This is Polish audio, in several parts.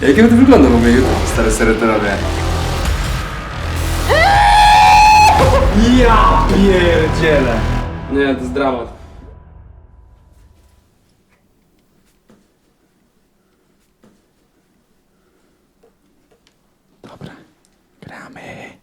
Jakiego to wygląda w ogóle YouTube, stary serytorowie? Ja pierdzielę! Nie, to jest dramat. Dobra, gramy.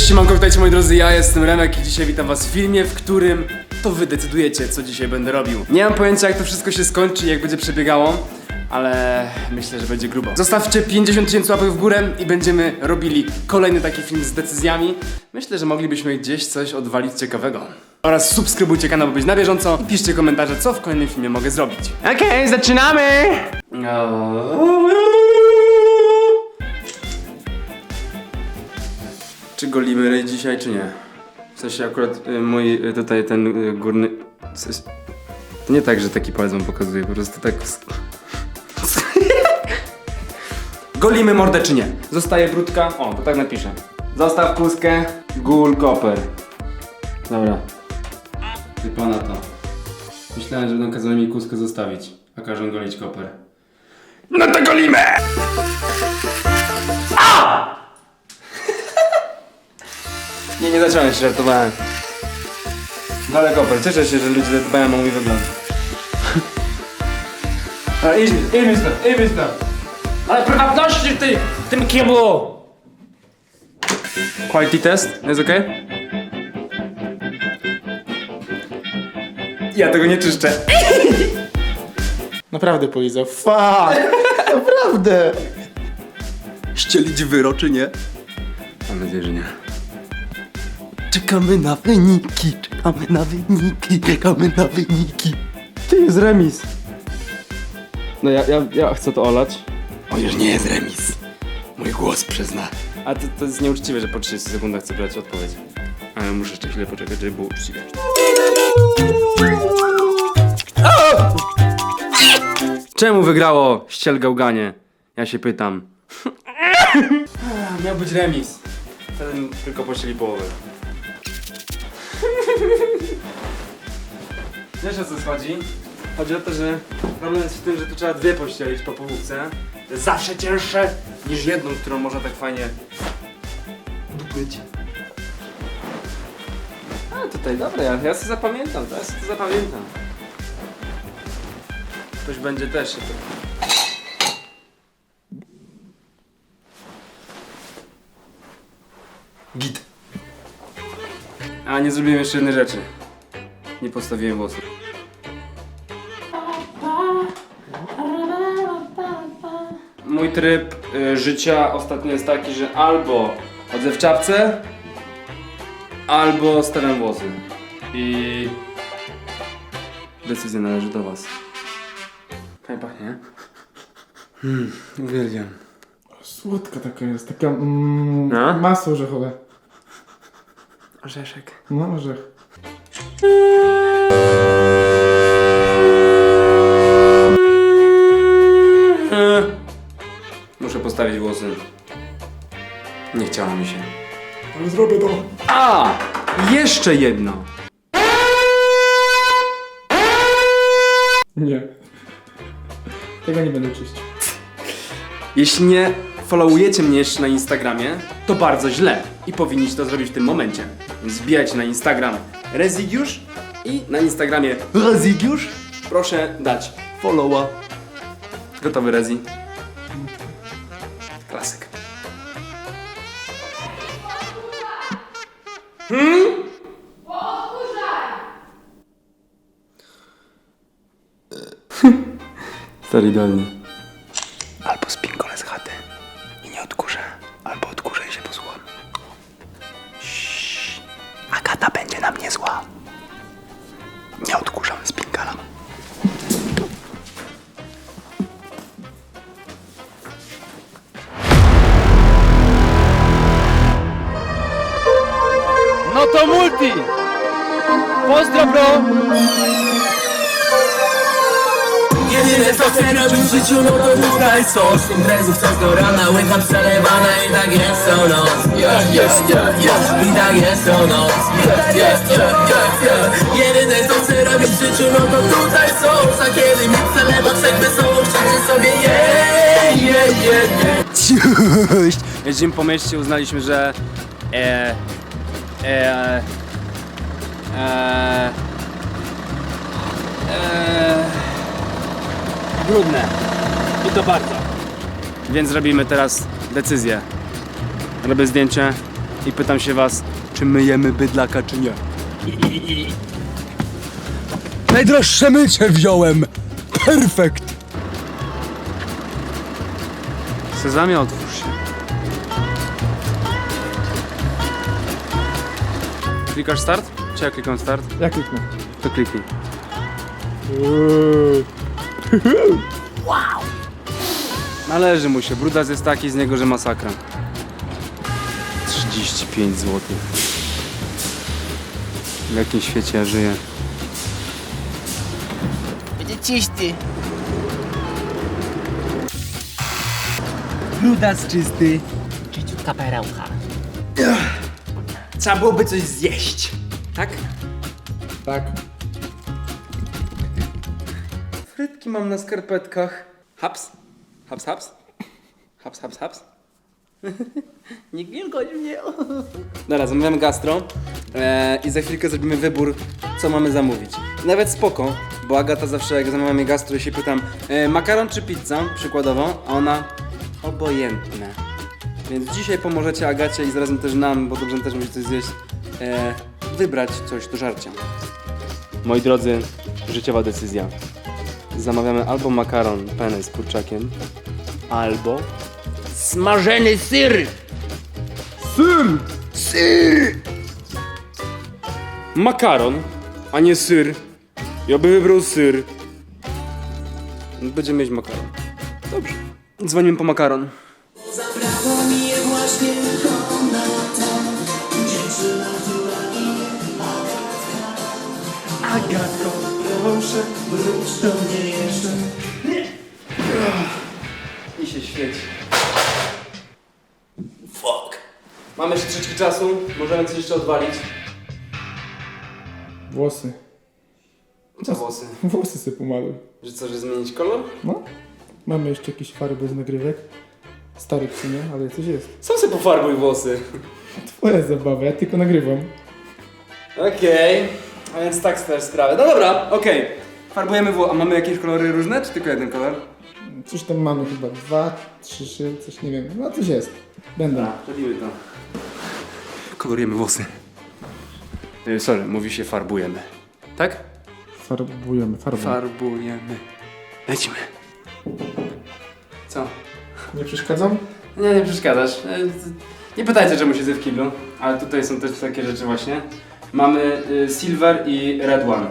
Cześć, siemanko, witajcie moi drodzy, ja jestem Remek i dzisiaj witam was w filmie, w którym to wy decydujecie, co dzisiaj będę robił. Nie mam pojęcia, jak to wszystko się skończy i jak będzie przebiegało, ale myślę, że będzie grubo. Zostawcie 50 tysięcy łapek w górę i będziemy robili kolejny taki film z decyzjami. Myślę, że moglibyśmy gdzieś coś odwalić ciekawego. Oraz subskrybujcie kanał, by być na bieżąco i piszcie komentarze, co w kolejnym filmie mogę zrobić. Okej, zaczynamy! Czy golimy dzisiaj, czy nie? W sensie akurat y, mój y, tutaj ten y, górny... To nie tak, że taki palec wam pokazuje, po prostu tak... golimy mordę, czy nie? Zostaje brudka? O, to tak napiszę. Zostaw kuskę, gul koper. Dobra. Wypana to. Myślałem, że będą kazali mi kuskę zostawić, a każą golić koper. No to golimy! Nie, nie zacząłem się, żartowałem. No ale koper, cieszę się, że ludzie dbają o mój wygląd. A idź idź stąd, idź stąd. Ale prywatności w tej, w tym kiblu! Quality test, jest okej? Ja tego nie czyszczę. Naprawdę polizał. Fuck! Naprawdę! Ścielić wyro, czy nie? Mam nadzieję, że nie. Czekamy na wyniki, czekamy na wyniki, czekamy na wyniki. Ty jest remis. No ja, ja, ja chcę to olać. O już nie jest remis. Mój głos przyzna. A to, to jest nieuczciwe, że po 30 sekundach chcę brać odpowiedź. Ale muszę jeszcze chwilę poczekać, żeby było uczciwie. Czemu wygrało ścielgałganie? Ja się pytam. Miał być remis. Wtedy tylko poszli połowę. Wiesz o co chodzi? Chodzi o to, że problem jest w tym, że tu trzeba dwie pościelić po połówce. To jest zawsze cięższe niż jedną, którą można tak fajnie dupyć. A tutaj, dobra, ja, ja sobie zapamiętam, teraz sobie to zapamiętam. Ktoś będzie też się to... Git. A nie zrobiłem jeszcze jednej rzeczy. Nie postawiłem włosów. Mój tryb y, życia ostatnio jest taki, że albo chodzę w czapce, albo stawiam włosy. I decyzja należy do was. Fajnie pachnie, nie? Hmm, uwielbiam. Słodka taka jest, taka mm, No? masło orzechowe. Orzeszek. No orzech. Muszę postawić włosy. Nie chciało mi się. Ale zrobię to. A! Jeszcze jedno! Nie. Tego nie będę czyścił. Jeśli nie followujecie mnie jeszcze na Instagramie, to bardzo źle i powinniście to zrobić w tym momencie. Wbijajcie na Instagram Rezygiusz i na Instagramie Rezygiusz proszę dać followa. Gotowy Rezi? Klasyk. Hmm? Stary idealnie. as well. No Robić w życiu no to tutaj coś Imprezów coś do rana, łycha przelewana I tak jest co noc yeah, yeah, yeah, yeah. I tak jest co noc yeah, yeah, yeah, yeah, yeah. Jedyne co chcę robić w życiu no to tutaj coś A kiedy mi przelewa wszak wesoło Wszędzie sobie yeah, yeah, yeah, yeah. Cześć! Jeździmy po mieście, uznaliśmy, że e, e, e, e, brudne. I to bardzo. Więc robimy teraz decyzję. Robię zdjęcie i pytam się was, czy myjemy bydlaka, czy nie. Najdroższe mycie wziąłem! Perfekt! Sezamie, otwórz się. Klikasz start? Czy ja klikam start? Ja kliknę. To kliknij. Należy mu się. Brudas jest taki z niego, że masakra. 35 zł. W jakim świecie ja żyję? Będzie czysty Brudas czysty. Czyściutka perełka Trzeba byłoby coś zjeść. Tak? Tak. Frytki mam na skarpetkach. Haps? Haps, haps? Haps, haps, haps? Nikt nie zgodzi mnie. Dobra, zamawiamy gastro e, i za chwilkę zrobimy wybór, co mamy zamówić. Nawet spoko, bo Agata zawsze jak zamawiamy gastro i się pytam e, makaron czy pizza, przykładowo, a ona obojętne. Więc dzisiaj pomożecie Agacie i zarazem też nam, bo dobrze też musi coś zjeść, e, wybrać coś do żarcia. Moi drodzy, życiowa decyzja. Zamawiamy albo makaron penny z kurczakiem, albo Smażeny syr. makaron, a nie syr. Ja bym wybrał syr. Będziemy mieć makaron. Dobrze. Dzwonimy po makaron. Agatko, proszę, wróć do mnie jeszcze. I się świeci. Fuck. Mamy jeszcze troszeczkę czasu, możemy coś jeszcze odwalić. Włosy. Co włosy? Włosy sobie pomaluj. Że co, że zmienić kolor? No. Mamy jeszcze jakieś farby z nagrywek. Starych w sumie, ale coś jest. Sam sobie pofarbuj włosy. Twoja zabawa, ja tylko nagrywam. Okej, a więc tak też sprawę. No dobra, okej. Farbujemy włosy. A mamy jakieś kolory różne, czy tylko jeden kolor? Coś tam mamy chyba dwa, trzy, trzy, coś nie wiem. No coś jest. Będą. Robimy to. Kolorujemy włosy. Y, Sorry, mówi się farbujemy. Tak? Farbujemy, farbą. Farbujemy. Lecimy. Co? nie przeszkadzam? Nie, nie przeszkadzasz. E, Nie pytajcie, czemu siedzę w kiblu, ale tutaj są też takie rzeczy właśnie. Mamy y, Silver i Red One.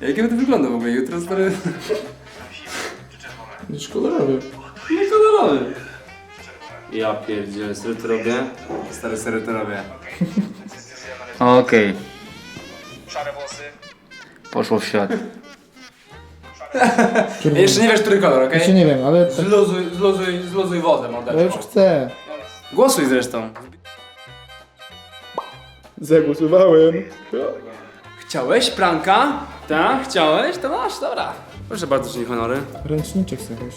Jak to wygląda w ogóle? Jutro stary... Jest kolorowy. Nie kolorowy. Ja pierdzielę, serio to robię? Stary, serio to robię. Okej. Szare włosy. Poszło w świat. Czerwony. Jeszcze nie wiesz, który kolor, okej? Jeszcze nie wiem, ale... Tak, Zluzuj, zluzuj, zluzuj wodę, ja już chcę. Głosuj zresztą. Zagłosowałem. Chciałeś pranka? Tak, chciałeś? To masz, dobra. Proszę bardzo, czyni honory. Ręczniczek sobie weź.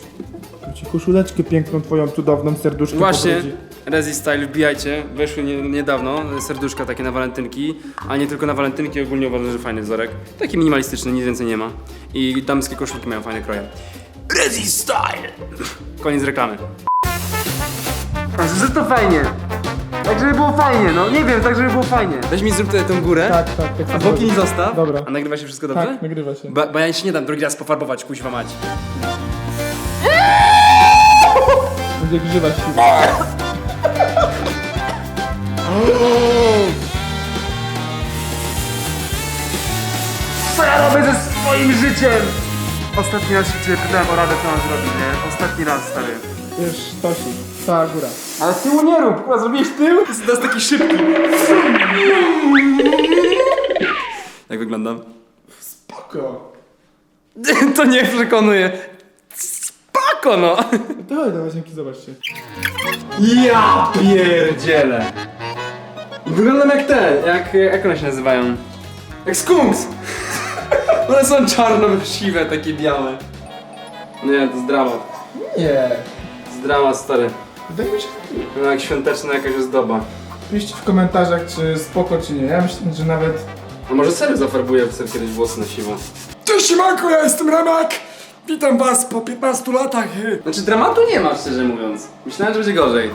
Tu ci koszuleczkę piękną twoją, cudowną, serduszko Właśnie. Rezi Style, wbijajcie. Weszły nie, niedawno serduszka takie na walentynki, a nie tylko na walentynki, ogólnie uważam, że fajny wzorek. Taki minimalistyczny, nic więcej nie ma. I damskie koszulki mają fajne kroje. Rezi Style! Koniec reklamy. Że to fajnie. Tak, żeby było fajnie, no nie wiem, tak, żeby było fajnie. Weź mi zrób tutaj tą górę, Tak, tak, tak. a boki mi zostaw. Dobra. A nagrywa się wszystko dobrze? Tak, nagrywa się. Bo, bo ja się nie dam drugi raz pofarbować, kuźwa mać. Będzie grzywać się. Co ja robię ze swoim życiem? Ostatni raz się ciebie pytałem o radę, co mam zrobić, nie? Ostatni raz, stary. Już tosik. Cała góra. Ale tyłu nie rób, kurwa, zrobiłeś tył? To jest taki szybki. Jak wyglądam? Spoko. To nie przekonuje. spoko, no. Chodź do łazienki, zobaczcie. Ja pierdzielę. Wyglądam jak te, jak, jak one się nazywają? Jak skunks. One są czarno-siwe, takie białe. Nie, to jest drama. Nie. To jest drama, stary. Wydaje mi się, No jak świąteczna jakaś ozdoba. piszcie w komentarzach, czy spoko, czy nie. Ja myślę, że nawet... A może serio zafarbuję sobie kiedyś włosy na siwo? Cześć siemanko, ja jestem Remek! Witam was po 15 latach. Znaczy dramatu nie ma, szczerze mówiąc. Myślałem, że będzie gorzej.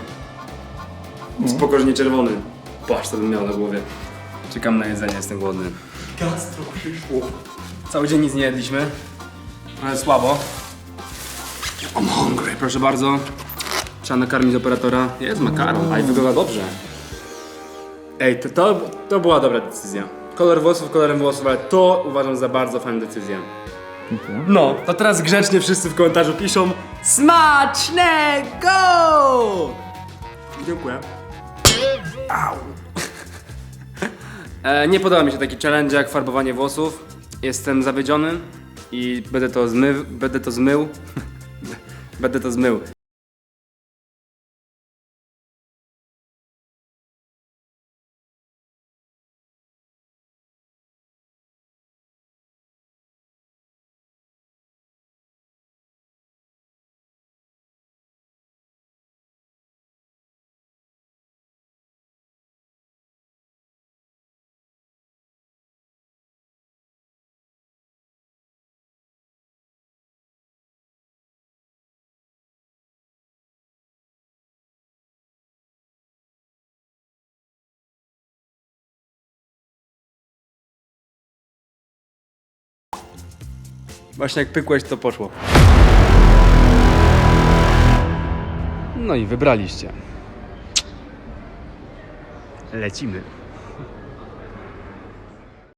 Spoko, że nie czerwony. Patrz, co bym miał na głowie. Czekam na jedzenie, jestem głodny. Gastro przyszło. Cały dzień nic nie jedliśmy. Ale słabo. I'm hungry. Proszę bardzo. Trzeba nakarmić operatora. Jest makaron, a i wygląda dobrze. Ej, to, to, to była dobra decyzja. Kolor włosów kolorem włosów, ale to uważam za bardzo fajną decyzję. No, to teraz grzecznie wszyscy w komentarzu piszą SMACZNEGO! Dziękuję. Au. E, nie podoba mi się taki challenge jak farbowanie włosów. Jestem zawiedziony i będę to zmył, będę to zmył. będę to zmył. Właśnie jak pykłeś, to poszło. No i wybraliście. Lecimy.